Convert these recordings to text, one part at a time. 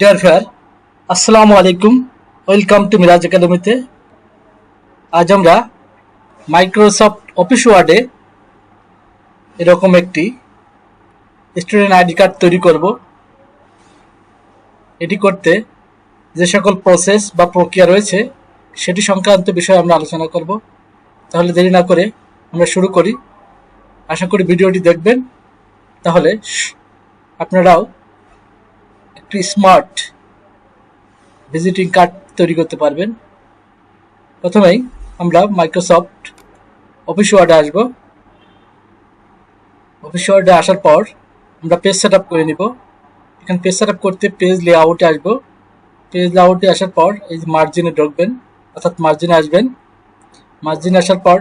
Deer fair আসসালামু আলাইকুম welcome to Miraj একাডেমিতে আজ আমরা মাইক্রোসফট অফিস ওয়ার্ডে এরকম একটি স্টুডেন্ট আইডি কার্ড তৈরি করব। এটি করতে যে সকল প্রসেস বা প্রক্রিয়া রয়েছে, সেটি সংক্রান্ত বিষয়ে আমরা আলোচনা করব। তাহলে দেরি না করে আমরা শুরু করি। আশা করি ভিডিওটি দেখবেন। তাহলে আপনারাও একটি স্মার্ট ভিজিটিং কার্ড তৈরি করতে পারবেন। প্রথমেই আমরা মাইক্রোসফট অফিস ওয়ার্ডে আসব। অফিস ওয়ার্ডে আসার পর আমরা পেজ সেট করে নিব। এখানে পেজ সেট করতে পেজ লেআউটে আসব। পেজ লেআউটে আসার পর এই যে মার্জিনে ঢুকবেন, অর্থাৎ মার্জিনে আসবেন। মার্জিনে আসার পর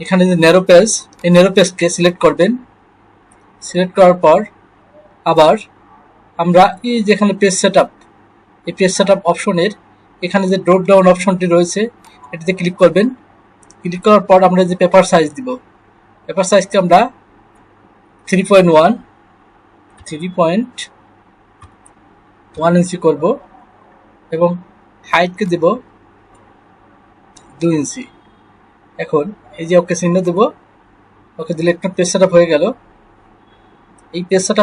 এখানে যে নেরো পেজ এই নেরো পেজকে সিলেক্ট করবেন। সিলেক্ট করার পর আবার আমরা এই যেখানে পেজ সেট এই পেজ সেট অপশনের এখানে যে ড্রপ ডাউন অপশনটি রয়েছে, এটিতে ক্লিক করবেন। ক্লিক করার পর আমরা যে পেপার সাইজ দিব পেপার সাইজকে আমরা three point one three point one inch করব এবং হাইটকে দেব দুই ইঞ্চি এখন এই যে ওকে চিহ্ন দেব ওকে দিলে একটা পেজ সেট হয়ে গেল। এই পেজ সেট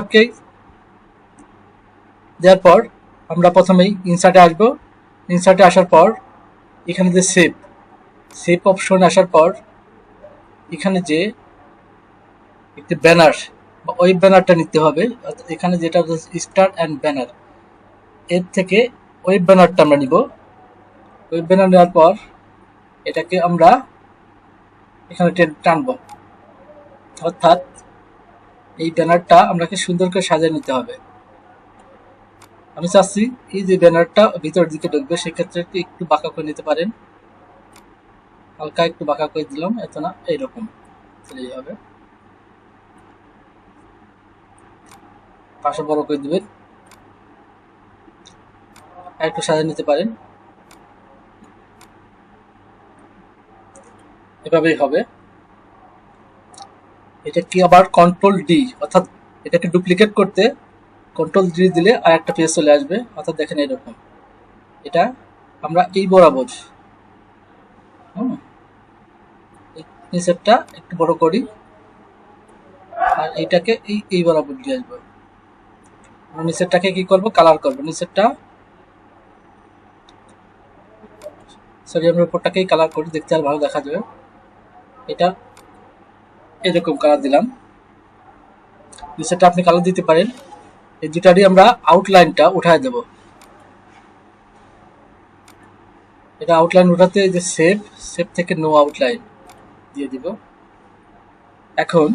দেওয়ার পর আমরা প্রথমেই ইনসার্টে আসব। ইনসার্টে আসার পর এখানে যে সেভ সেভ অপশন আসার পর এখানে যে একটি ব্যানার বা ওয়েব ব্যানারটা নিতে হবে। এখানে যেটা স্টার অ্যান্ড ব্যানার এর থেকে ওয়েব ব্যানারটা আমরা নিব। ওয়েব ব্যানার নেওয়ার পর এটাকে আমরা এখানে টানব। অর্থাৎ এই ব্যানারটা আমরাকে সুন্দর করে সাজিয়ে নিতে হবে। আমি চাচ্ছি এই যে ব্যানারটা ভিতরের দিকে ঢুকবে, সেক্ষেত্রে একটু বাঁকা করে নিতে পারেন। হালকা একটু বাঁকা করে দিলাম, এত না, এইরকম। চলে হবে। পাশে বড় করে দিবেন। একটু সাজিয়ে নিতে পারেন। এভাবেই হবে। এটা কি আবার কন্ট্রোল ডি অর্থাৎ এটাকে ডুপ্লিকেট করতে কন্ট্রোল ডি দিলে আর একটা পেজ চলে আসবে। অর্থাৎ দেখেন এরকম এটা আমরা এই বরাবর। হুম? নিচেরটা একটু বড় করি। আর এইটাকে এই এই বরাবর দিয়ে আসব। নিচেরটাকে কি করব? কালার করব। নিচেরটা সরি আমরা উপরটাকেই কালার করি। দেখতে আর ভালো দেখা যাবে। এটা এরকম কালার দিলাম। নিচেরটা আপনি কালার দিতে পারেন। এই দুটারই আমরা আউটলাইনটা উঠায় দেব। এটা আউটলাইন উঠাতে যে সেভ সেভ থেকে নো আউটলাইন দিয়ে দিব। এখন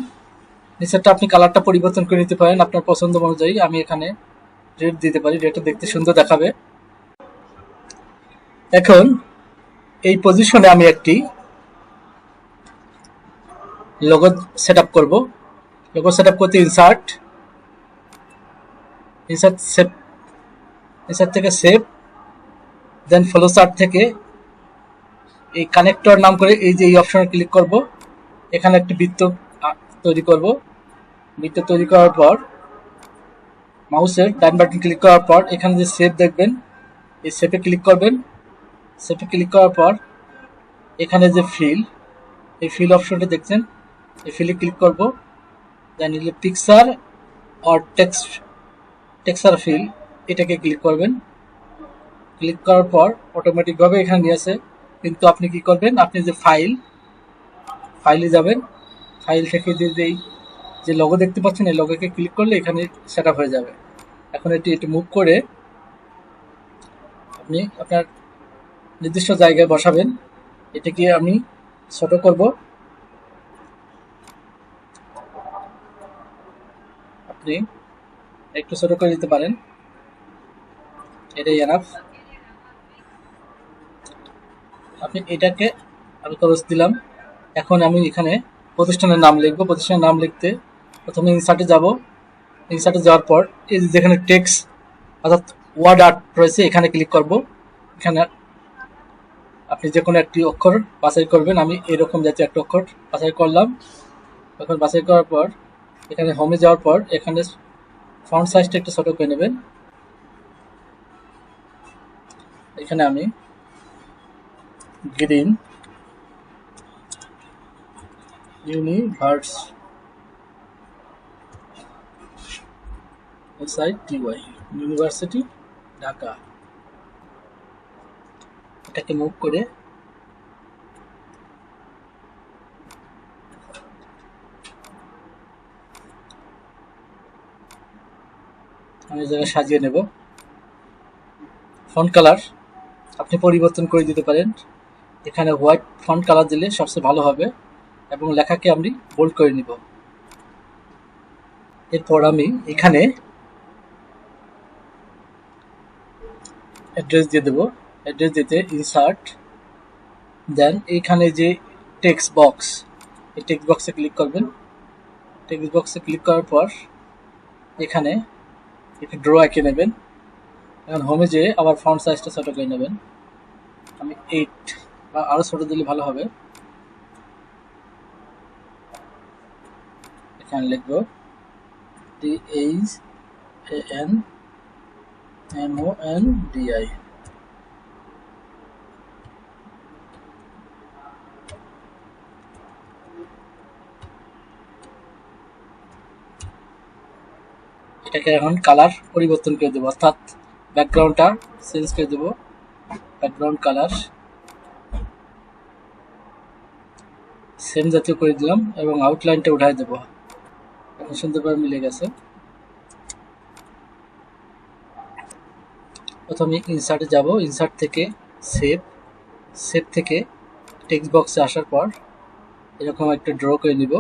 নিচেরটা আপনি কালারটা পরিবর্তন করে নিতে পারেন আপনার পছন্দ অনুযায়ী। আমি এখানে রেড দিতে পারি রেডটা দেখতে সুন্দর দেখাবে। এখন এই পজিশনে আমি একটি লোগো সেট আপ করব। লোগো সেট আপ করতে ইনসার্ট ইনসার্ট সেভ ইনসার্ট থেকে সেভ দেন ফলো চার্ট থেকে এই কানেক্টর নাম করে এই যে এই অপশনে ক্লিক করব। এখানে একটি বৃত্ত তৈরি করব। বৃত্ত তৈরি করার পর মাউসের ডান বাটন ক্লিক করার পর এখানে যে সেভ দেখবেন, এই সেভে ক্লিক করবেন। সেভে ক্লিক করার পর এখানে যে ফিল এই ফিল অপশনটা দেখছেন, এই ফিলে ক্লিক করব। Then picture or text texture fill এটাকে ক্লিক করবেন। ক্লিক করার পর অটোমেটিকভাবে এখানে নিয়ে আসে। কিন্তু আপনি কি করবেন? আপনি যে ফাইল ফাইলে যাবেন। ফাইল থেকে যে যেই যে লগো দেখতে পাচ্ছেন, এই লগোকে ক্লিক করলে এখানে সেট হয়ে যাবে। এখন এটি এটি মুভ করে আপনি আপনার নির্দিষ্ট জায়গায় বসাবেন। এটাকে আমি ছোট করব। আপনি একটু ছোট করে দিতে পারেন। এটাই এনাফ আপনি এটাকে আমি খরচ দিলাম। এখন আমি এখানে প্রতিষ্ঠানের নাম লিখব। প্রতিষ্ঠানের নাম লিখতে প্রথমে ইনসার্টে যাব। ইনসার্টে যাওয়ার পর এই যেখানে টেক্স অর্থাৎ ওয়ার্ড আর্ট রয়েছে, এখানে ক্লিক করব। এখানে আপনি যে কোনো একটি অক্ষর বাছাই করবেন। আমি এরকম জাতীয় একটা অক্ষর বাছাই করলাম। এখন বাছাই করার পর এখানে হোমে যাওয়ার পর এখানে ফন্ট সাইজটা একটু ছোট করে নেবেন। এখানে আমি green universe SIT Y university Dhaka এটাকে মুভ করে আমি জায়গায় সাজিয়ে নেব। ফন্ট কালার আপনি পরিবর্তন করে দিতে পারেন। এখানে হোয়াইট ফন্ট কালার দিলে সবচেয়ে ভালো হবে এবং লেখাকে আমি বোল্ড করে নিব। এরপর আমি এখানে অ্যাড্রেস দিয়ে দেবো। অ্যাড্রেস দিতে ইনসার্ট দেন এইখানে যে টেক্সট বক্স এই টেক্সট বক্সে ক্লিক করবেন। টেক্সট বক্সে ক্লিক করার পর এখানে একটি ড্র এঁকে নেবেন। এখন হোমে যেয়ে আবার ফ্রন্ট সাইজটা ছোটো করে নেবেন। আমি এইট বা আরও ছোটো দিলে ভালো হবে। এখানে লিখব D H A N M O N D I এটাকে এখন কালার পরিবর্তন করে দেবো। অর্থাৎ ব্যাকগ্রাউন্ডটা চেঞ্জ করে দেবো। ব্যাকগ্রাউন্ড কালার সেম জাতীয় করে দিলাম এবং আউটলাইনটা উঠাই দেবো। এখন সুন্দরভাবে মিলে গেছে। প্রথমে ইনসার্টে যাব। ইনসার্ট থেকে সেভ সেভ থেকে টেক্সট বক্সে আসার পর এরকম একটা ড্র করে নিব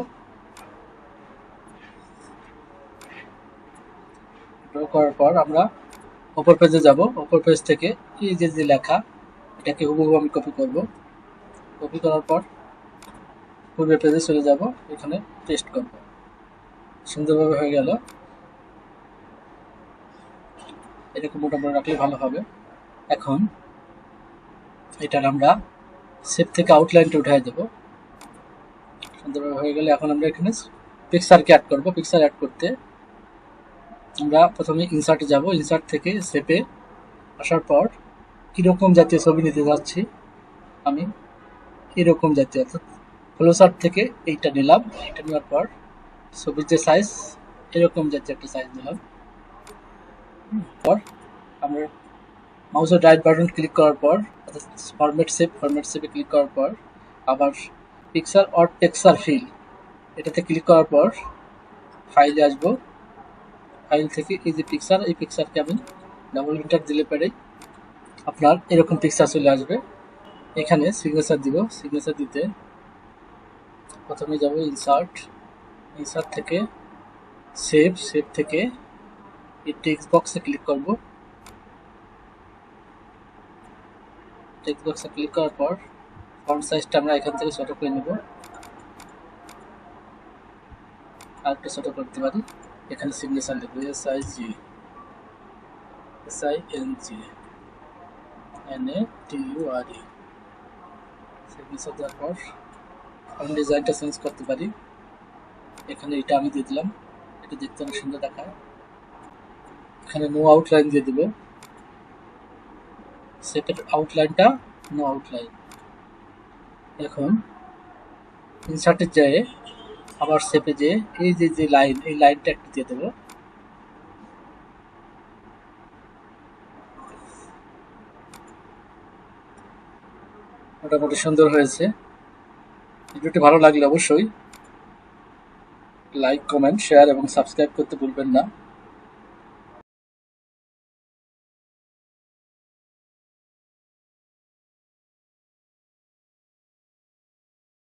ড্র করার পর আমরা অপর পেজে যাব অপর পেজ থেকে এই যে যে লেখা, এটাকে হুবহু আমি কপি করব। কপি করার পর পূর্বের পেজে চলে যাব, এখানে টেস্ট করব। সুন্দরভাবে হয়ে গেল। এটাকে মোটামুটি রাখলে ভালো হবে। এখন এটার আমরা সেভ থেকে আউটলাইনটা উঠাই দেব। সুন্দরভাবে হয়ে গেলে এখন আমরা এখানে পিকচারকে অ্যাড করব। পিকচার অ্যাড করতে আমরা প্রথমে ইনসার্টে যাব। ইনসার্ট থেকে সেপে আসার পর কীরকম জাতীয় ছবি নিতে যাচ্ছি আমি? এরকম জাতীয়? অর্থাৎ ফ্লোসার্ট থেকে এইটা নিলাম। এইটা নেওয়ার পর ছবির যে সাইজ এরকম জাতীয় একটা সাইজ নিলাম। পর আমরা মাউসের রাইট বাটন ক্লিক করার পর, অর্থাৎ ফরম্যাট সেভ ফরম্যাট সেভে ক্লিক করার পর আবার পিকচার অর টেক্সার ফিল এটাতে ক্লিক করার পর ফাইলে আসব। ফাইল থেকে এই যে পিকচার এই পিকচারকে আমি ডাবল ইন্টার দিলে পরে আপনার এরকম পিকচার চলে আসবে। এখানে সিগনেচার দিব। সিগনেচার দিতে প্রথমে যাব ইনসার্ট ইনসার্ট থেকে সেভ সেভ থেকে এই টেক্সট বক্সে ক্লিক করব। টেক্সট বক্সে ক্লিক করার পর ফন্ট সাইজটা আমরা এখান থেকে ছোট করে নেব। আরেকটু ছোট করতে পারি। এখানে সিগনেচার লিখব S I G S I N G N A T U R E signature দেওয়ার পর আমি ডিজাইনটা চেঞ্জ করতে পারি এখানে এটা আমি দিয়ে দিলাম। এটা দেখতে অনেক সুন্দর দেখায়। এখানে নো আউটলাইন দিয়ে দেবো। সেপের আউটলাইনটা নো আউটলাইন এখন ইনসার্টের যায় আবার সেপে যে, এই যে যে লাইন এই লাইনটা একটু দিয়ে দেবো। মোটামুটি সুন্দর হয়েছে। ভিডিওটি ভালো লাগলে অবশ্যই লাইক কমেন্ট শেয়ার এবং সাবস্ক্রাইব করতে ভুলবেন না।